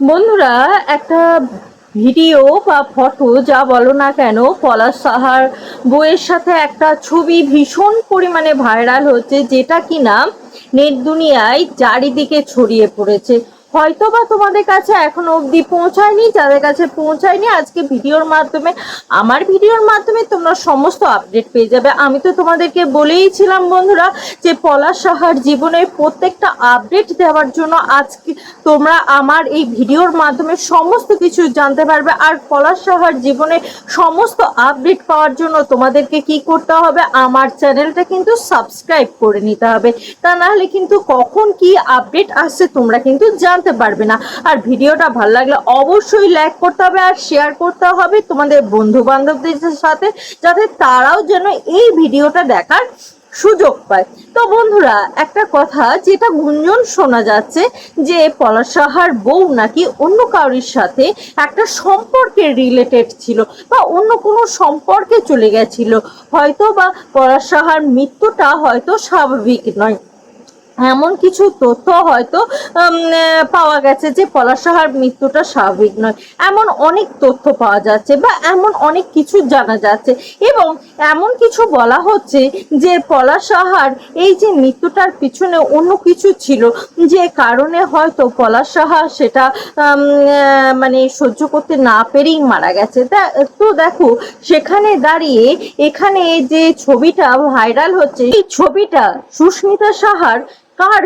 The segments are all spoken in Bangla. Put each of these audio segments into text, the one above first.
বন্ধুরা, একটা ভিডিও বা ফটো, যা বলো না কেন, পলাশ সাহার বইয়ের সাথে একটা ছবি ভীষণ পরিমাণে ভাইরাল হচ্ছে, যেটা কিনা নেট দুনিয়ায় চারিদিকে ছড়িয়ে পড়েছে। হয়তো বা তোমাদের কাছে এখনও অবধি পৌঁছায়নি, যাদের কাছে পৌঁছায়নি, আজকে ভিডিওর মাধ্যমে, আমার ভিডিওর মাধ্যমে তোমরা সমস্ত আপডেট পেয়ে যাবে। আমি তো তোমাদেরকে বলেইছিলাম বন্ধুরা যে পলাশ সাহার জীবনের প্রত্যেকটা আপডেট দেওয়ার জন্য আজকে তোমরা আমার এই ভিডিওর মাধ্যমে সমস্ত কিছু জানতে পারবে। আর পলাশ সাহার জীবনে সমস্ত আপডেট পাওয়ার জন্য তোমাদেরকে কি করতে হবে, আমার চ্যানেলটা কিন্তু সাবস্ক্রাইব করে নিতে হবে। তা নাহলে কিন্তু কখন কি আপডেট আসছে তোমরা কিন্তু জানতে পারবে না। আর ভিডিওটা ভালো লাগলে অবশ্যই লাইক করতে হবে আর শেয়ার করতে হবে তোমাদের বন্ধু বান্ধবদের সাথে, যাতে তারাও যেন এই ভিডিওটা দেখার সুযোগ পায়। তো বন্ধুরা, একটা কথা, যেটা গুঞ্জন শোনা যাচ্ছে যে পলাশ সাহার বউ নাকি অন্য কারোর সাথে একটা সম্পর্কে রিলেটেড ছিল বা অন্য কোনো সম্পর্কে চলে গেছিল। হয়তো বা পলাশ সাহার মৃত্যুটা হয়তো স্বাভাবিক নয়। এমন কিছু তথ্য হয়তো পাওয়া গেছে যে পলাশ সাহার মৃত্যুটা স্বাভাবিক নয়। এমন অনেক তথ্য পাওয়া যাচ্ছে বা এমন অনেক কিছু জানা যাচ্ছে। এবং এমন কিছু বলা হচ্ছে যে পলাশ সাহার এই যে মৃত্যুটার পিছনে অন্য কিছু ছিল, যে কারণে হয়তো পলাশ সাহা সেটা মানে সহ্য করতে না পেরেই মারা গেছে। তো দেখো, সেখানে দাঁড়িয়ে এখানে যে ছবিটা ভাইরাল হচ্ছে, এই ছবিটা সুস্মিতা সাহার কার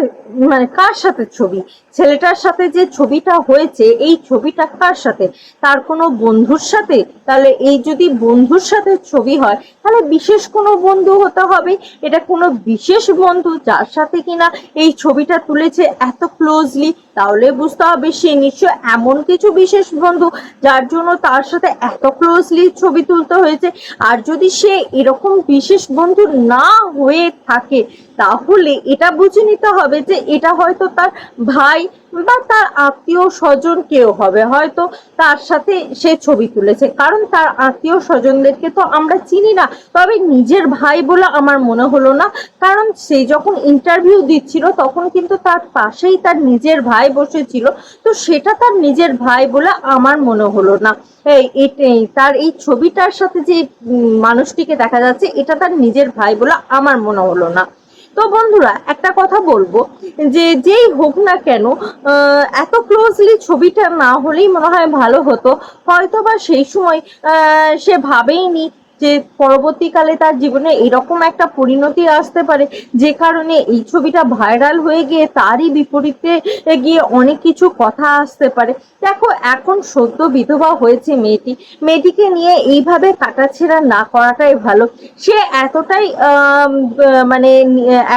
মানে কার সাথে ছবি? ছেলেটার সাথে যে ছবিটা হয়েছে, এই ছবিটা কার সাথে? তার কোনো বন্ধুর সাথে? তাহলে এই যদি বন্ধুর সাথে ছবি হয়, তাহলে বিশেষ কোনো বন্ধু হতে হবে? এটা কোনো বিশেষ বন্ধু যার সাথে কিনা এই ছবিটা তুলেছে এত ক্লোজলি তাহলে বুঝতে হবে সে নিশ্চয় এমন কিছু বিশেষ বন্ধু যার জন্য তার সাথে এত ক্লোজলি ছবি তুলতে হয়েছে। আর যদি সে এরকম বিশেষ বন্ধু না হয়ে থাকে, তাহলে এটা বুঝে নিতে হবে যে এটা হয়তো তার ভাই বা তার আত্মীয় স্বজন কেউ হবে, হয়তো তার সাথে সে ছবি তুলেছে। কারণ তার আত্মীয় স্বজনদেরকে তো আমরা চিনি না। তবে নিজের ভাই বলে আমার মনে হলো না। কারণ সে যখন ইন্টারভিউ দিচ্ছিল, তখন কিন্তু তার পাশেই তার নিজের ভাই বসেছিল। তো সেটা তার নিজের ভাই বলে আমার মনে হলো না। এই তার এই ছবিটার সাথে যে মানুষটিকে দেখা যাচ্ছে, এটা তার নিজের ভাই বলে আমার মনে হলো না। তো বন্ধুরা, একটা কথা বলব যে যেই হোক না কেন এত ক্লোজলি ছবিটা না হলেই মনে হয় ভালো হতো। হয়তো বা সেই সময় সে ভাবেইনি যে পরবর্তীকালে তার জীবনে এরকম একটা পরিণতি আসতে পারে, যে কারণে এই ছবিটা ভাইরাল হয়ে গিয়ে তারই বিপরীতে গিয়ে অনেক কিছু কথা আসতে পারে। দেখো, এখন সদ্য বিধবা হয়েছে মেয়েটি। মেয়েটিকে নিয়ে এইভাবে কাটাছেড়া না করাটাই ভালো। সে এতটাই মানে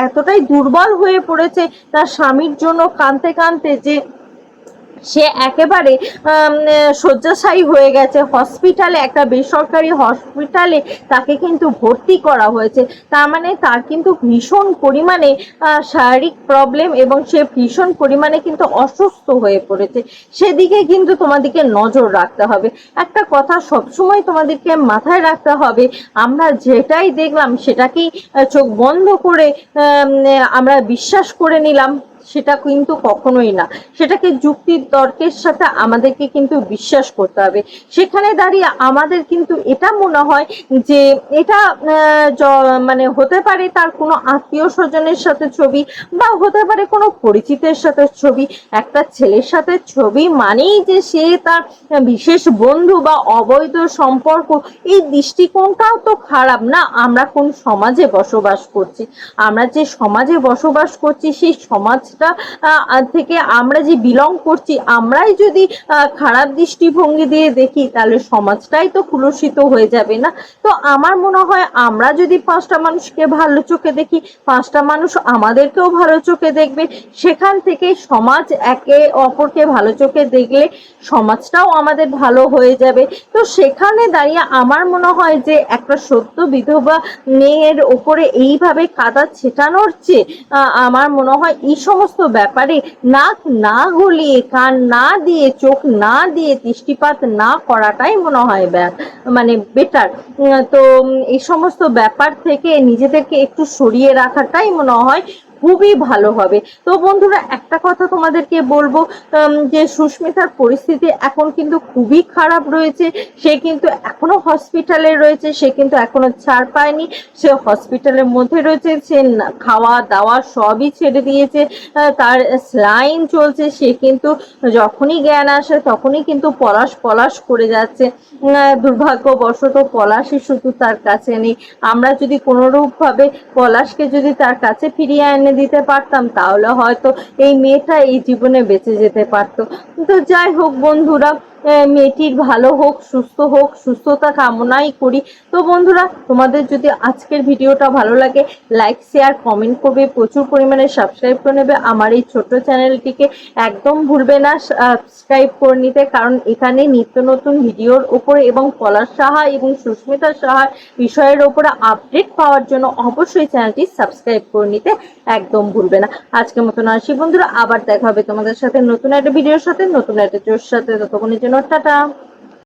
এতটাই দুর্বল হয়ে পড়েছে তার স্বামীর জন্য কাঁদতে কাঁদতে যে সে একেবারে শয্যাশায়ী হয়ে গেছে। হসপিটালে, একটা বেসরকারি হসপিটালে তাকে কিন্তু ভর্তি করা হয়েছে। তার মানে তার কিন্তু ভীষণ পরিমাণে শারীরিক প্রবলেম এবং সে ভীষণ পরিমাণে কিন্তু অসুস্থ হয়ে পড়েছে। সেদিকে কিন্তু তোমাদেরকে নজর রাখতে হবে। একটা কথা সবসময় তোমাদেরকে মাথায় রাখতে হবে, আমরা যেটাই দেখলাম সেটাকেই চোখ বন্ধ করে আমরা বিশ্বাস করে নিলাম। সেটা কিন্তু কখনোই না। সেটাকে যুক্তির তর্কের সাথে আমাদেরকে কিন্তু বিশ্বাস করতে হবে। সেখানে দাঁড়িয়ে আমাদের কিন্তু এটা মনে হয় যে এটা মানে হতে পারে তার কোনো আত্মীয় স্বজনের সাথে ছবি বা হতে পারে কোনো পরিচিতের সাথে ছবি। একটা ছেলের সাথে ছবি মানেই যে সে তার বিশেষ বন্ধু বা অবৈধ সম্পর্ক। এই দৃষ্টিকোণটাও তো খারাপ না? আমরা কোন সমাজে বসবাস করছি? আমরা যে সমাজে বসবাস করছি, সেই সমাজটা থেকে আমরা যে বিলং করছি, আমরাই যদি খারাপ দৃষ্টিভঙ্গি দিয়ে দেখি, তাহলে সমাজটাই তো কুলসিত হয়ে যাবে না। তো আমার মনে হয়, আমরা যদি পাঁচটা মানুষকে ভালো চোখে দেখি, পাঁচটা মানুষ আমাদেরকেও ভালো চোখে দেখবে। সেখান থেকে সমাজ একে অপরকে ভালো চোখে দেখলে সমাজটাও আমাদের ভালো হয়ে যাবে। তো সেখানে দাঁড়িয়ে আমার মনে হয় যে, একটা সত্য বিধবা মেয়ের ওপরে এইভাবে কাদা ছেটানোর চেয়ে আমার মনে হয়, এই সমস্ত ব্যাপারে নাক না গলিয়ে, কান না দিয়ে, চোখ না দিয়ে দৃষ্টিপাত না করাটাই মনে হয় মানে বেটার তো এই সমস্ত ব্যাপার থেকে নিজেদেরকে একটু সরিয়ে রাখাটাই মনে হয় খুবই ভালো হবে। তো বন্ধুরা, একটা কথা তোমাদেরকে বলব যে সুস্মিতার পরিস্থিতি এখন কিন্তু খুবই খারাপ রয়েছে। সে কিন্তু এখনও হসপিটালে রয়েছে, সে কিন্তু এখনও ছাড় পায়নি। সে হসপিটালের মধ্যে রয়েছে, সে খাওয়া দাওয়া সবই ছেড়ে দিয়েছে। তার স্লাইন চলছে, সে কিন্তু যখনই জ্ঞান আসে তখনই কিন্তু পলাশ পলাশ করে যাচ্ছে। দুর্ভাগ্যবশত পলাশই শুধু তার কাছে নেই। আমরা যদি কোনোরূপভাবে পলাশকে যদি তার কাছে ফিরিয়ে এনে দিতে পারতাম, তাহলে হয়তো এই মেয়েটা এই জীবনে বেঁচে যেতে পারতো। তো যাই হোক বন্ধুরা মেয়েটির ভালো হোক, সুস্থ হোক, সুস্থতা কামনাই করি। তো বন্ধুরা, তোমাদের যদি আজকের ভিডিওটা ভালো লাগে লাইক শেয়ার কমেন্ট করবে, প্রচুর পরিমাণে সাবস্ক্রাইব করে নেবে। আমার এই ছোট্ট চ্যানেলটিকে একদম ভুলবে না সাবস্ক্রাইব করে নিতে, কারণ এখানে নিত্য নতুন ভিডিওর ওপরে এবং পলাশ সাহা এবং সুস্মিতা সাহার বিষয়ের ওপরে আপডেট পাওয়ার জন্য অবশ্যই চ্যানেলটি সাবস্ক্রাইব করে নিতে একদম ভুলবে না। আজকের মতন আসি বন্ধুরা, আবার দেখা হবে তোমাদের সাথে নতুন একটা ভিডিওর সাথে, নতুন একটা জোর সাথে। ততক্ষণের জন্য What's that?